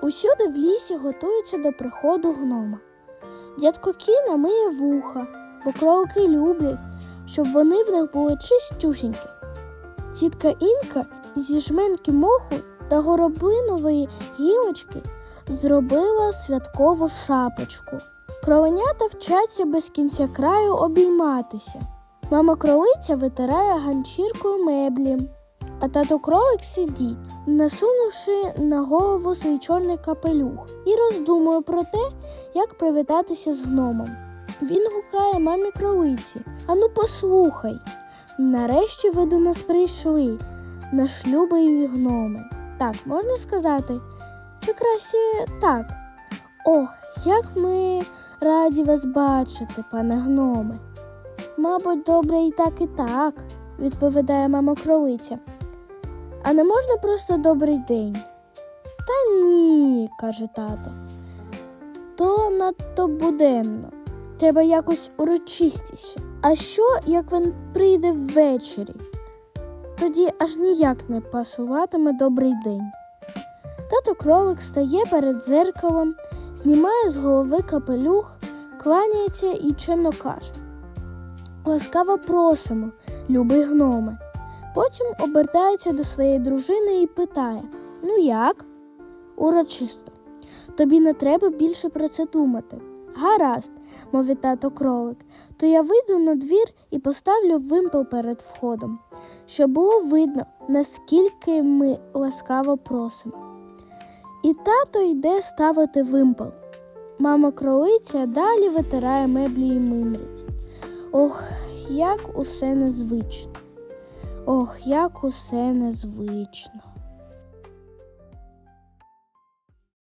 Усюди в лісі готуються до приходу гнома. Дядько Кіна миє вуха, бо кролики люблять, щоб вони в них були чистюсінькі. Тітка Інка зі жменки моху та горобинової гілочки зробила святкову шапочку. Кровенята вчаться без кінця краю обійматися. Мама кролиця витирає ганчіркою меблі, а тато кролик сидить, насунувши на голову свій чорний капелюх, і роздумує про те, як привітатися з гномом. Він гукає мамі кролиці. Ану, послухай. Нарешті ви до нас прийшли, наш любий гноми. Так, можна сказати? Чи краще так? Ох, як ми раді вас бачити, пане гноме. Мабуть, добре і так, і так, відповідає мама кролиця. А не можна просто добрий день? Та ні, каже тато. То надто буденно. Треба якось урочистіше. А що, як він прийде ввечері? Тоді аж ніяк не пасуватиме добрий день. Тато кролик стає перед дзеркалом, знімає з голови капелюх, кланяється і чемно каже. Ласкаво просимо, любий гноме. Потім обертається до своєї дружини і питає: Ну як? Урочисто. Тобі не треба більше про це думати. Гаразд, мовить тато кролик, то я вийду на двір і поставлю вимпел перед входом, щоб було видно, наскільки ми ласкаво просимо. І тато йде ставити вимпел. Мама кролиця далі витирає меблі і мимрить. Ох, як усе незвично. Ох, як усе незвично.